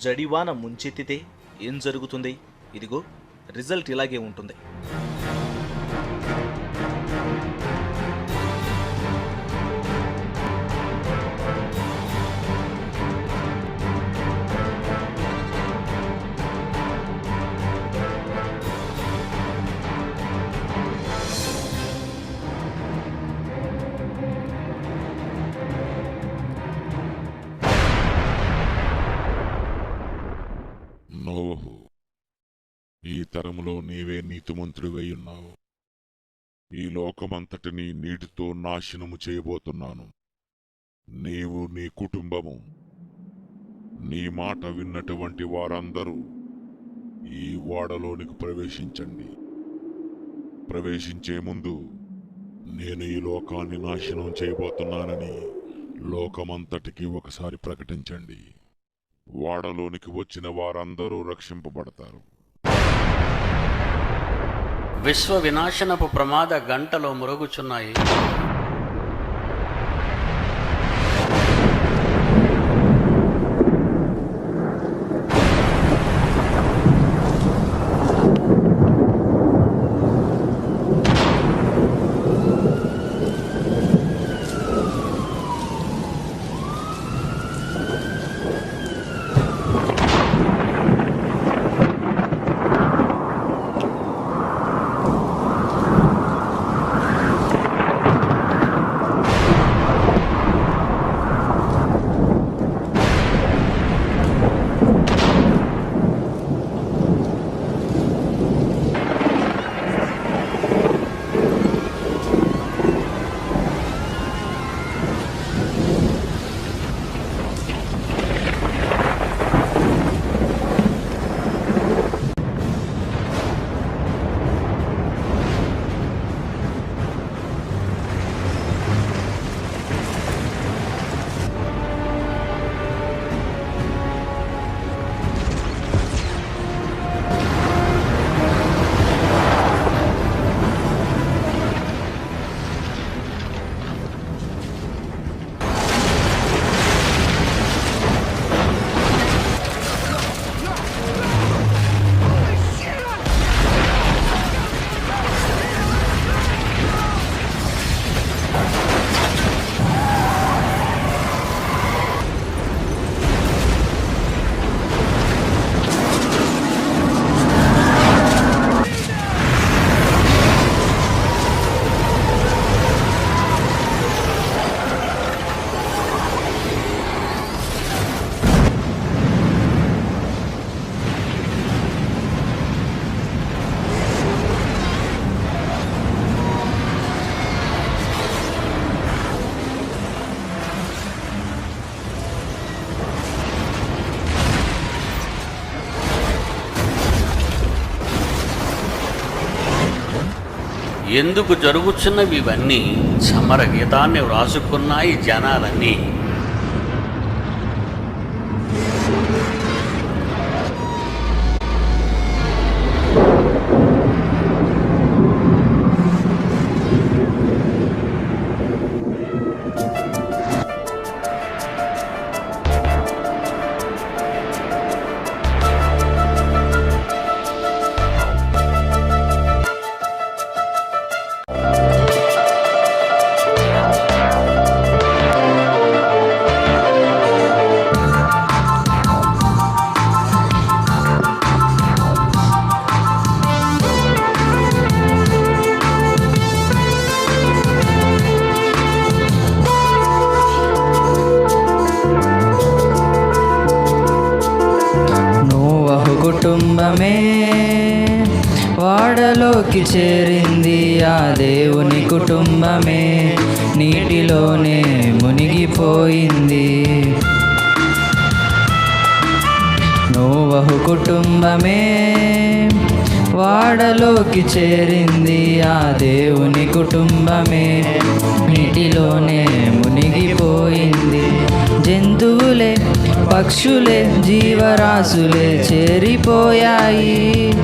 జడివాన ముంచెత్తితే ఏం జరుగుతుంది? ఇదిగో రిజల్ట్ ఇలాగే ఉంటుంది. నోవహు ఈ తరములో నీవే నీతిమంతుడివై ఉన్నావు. ఈ లోకమంతటిని నీటితో నాశనము చేయబోతున్నాను. నీవు నీ కుటుంబము నీ మాట విన్నటువంటి వారందరూ ఈ వాడలోనికి ప్రవేశించండి. ప్రవేశించే ముందు నేను ఈ లోకాన్ని నాశనం చేయబోతున్నానని లోకమంతటికి ఒకసారి ప్రకటించండి. వాడలోనికి వచ్చిన వారందరూ రక్షింపబడతారు. విశ్వ వినాశనపు ప్రమాద గంటలో మురుగుచున్నాయి. ఎందుకు జరుగుతున్నవి ఇవన్నీ? సమర గీతాన్ని వ్రాసుకున్నాయి జనాలన్నీ. వాడలోకి చేరింది ఆ దేవుని కుటుంబమే. నీటిలోనే మునిగిపోయింది. నోవహు కుటుంబమే వాడలోకి చేరింది. ఆ దేవుని కుటుంబమే నీటిలోనే మునిగిపోయింది. జంతువులే పక్షులే జీవరాశులే చేరిపోయాయి.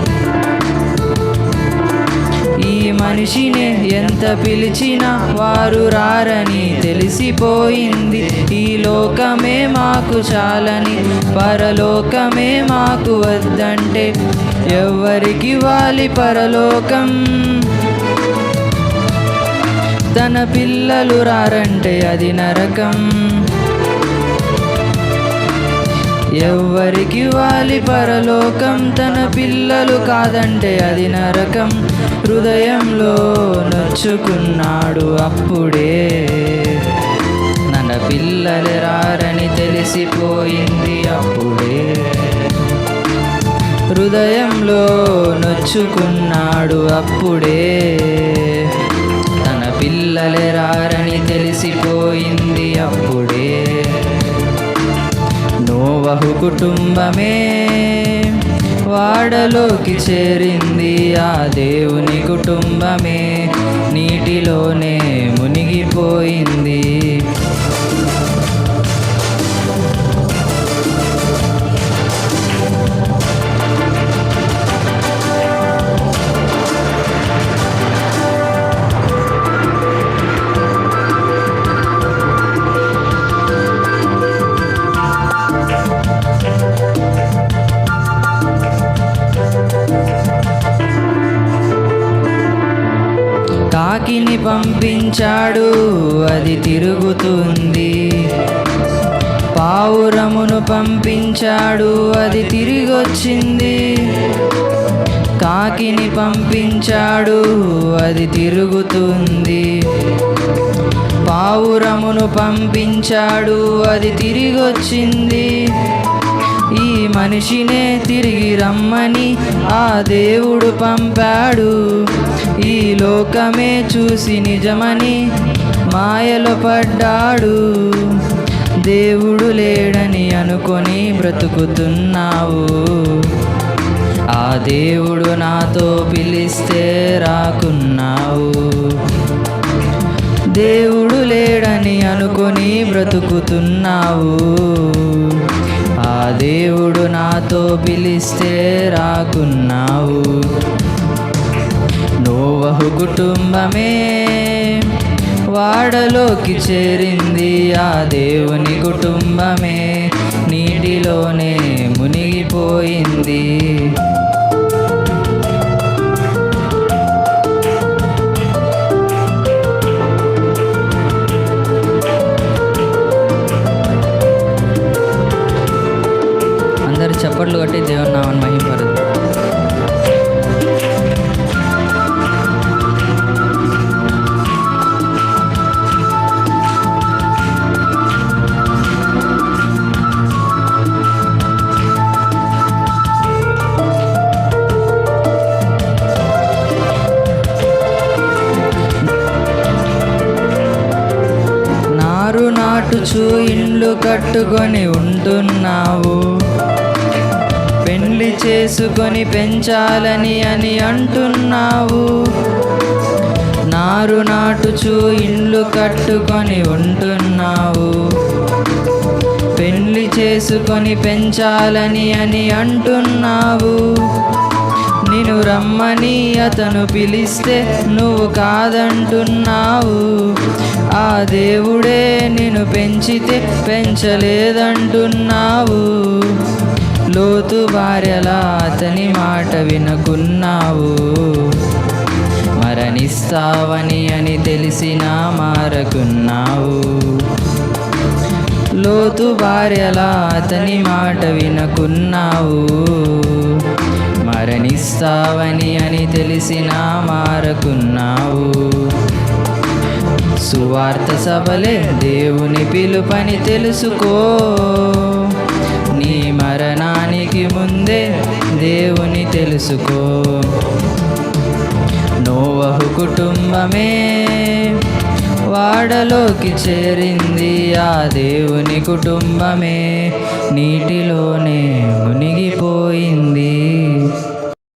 మనిషినే ఎంత పిలిచినా వారు రారని తెలిసిపోయింది. ఈ లోకమే మాకు చాలని పరలోకమే మాకు వద్దంటే ఎవరికి వాలి పరలోకం. తన పిల్లలు రారంటే అది నరకం. ఎవ్వరికి వాలి పరలోకం తన పిల్లలు కాదంటే అది నరకం. హృదయంలో నొచ్చుకున్నాడు అప్పుడే. నన్న పిల్లలు రారని తెలిసిపోయింది అప్పుడే. హృదయంలో నొచ్చుకున్నాడు అప్పుడే. తన పిల్లలే కుటుంబమే. వాడలోకి చేరింది ఆ దేవుని కుటుంబమే. నీటిలోనే మునిగిపోయింది. కాకిని పంపించాడు అది తిరుగుతుంది. పావురమును పంపించాడు అది తిరిగొచ్చింది. కాకిని పంపించాడు అది తిరుగుతుంది. పావురమును పంపించాడు అది తిరిగొచ్చింది. ఈ మనిషినే తిరిగి రమ్మని ఆ దేవుడు పంపాడు. లోకమే చూసి నిజమని మాయలో పడ్డాడు. దేవుడు లేడని అనుకొని బ్రతుకుతున్నావు. ఆ దేవుడు నాతో పిలిస్తే రాకున్నావు. దేవుడు లేడని అనుకొని బ్రతుకుతున్నావు. ఆ దేవుడు నాతో పిలిస్తే రాకున్నావు. నోవహు కుటుంబమే. వాడలోకి చేరింది ఆ దేవుని కుటుంబమే. నీటిలోనే మునిగిపోయింది. అందరు చప్పట్లు కట్టి దేవుని నామని మహిమపరదు నాటుచు ఇండ్లు కట్టుకొని ఉంటున్నావు. పెళ్ళి చేసుకొని పెంచాలని అని అంటున్నావు. నారు నాటుచు ఇండ్లు కట్టుకొని ఉంటున్నావు. పెళ్ళి చేసుకొని పెంచాలని అని అంటున్నావు. నిన్ను రమ్మని అతను పిలిస్తే నువ్వు కాదంటున్నావు. ఆ దేవుడే నిన్ను పెంచితే పెంచలేదంటున్నావు లోతు భార్యలా అతని మాట వినకున్నావు. మరణిస్తావని అని తెలిసినా మారకున్నావు. లోతు భార్యలా అతని మాట వినకున్నావు. మరణిస్తావని అని తెలిసినా మారకున్నావు. సువార్త సభలే దేవుని పిలుపని తెలుసుకో. నీ మరణానికి ముందే దేవుని తెలుసుకో. నోవహు కుటుంబమే వాడలోకి చేరింది ఆ దేవుని కుటుంబమే నీటిలోనే మునిగిపోయింది.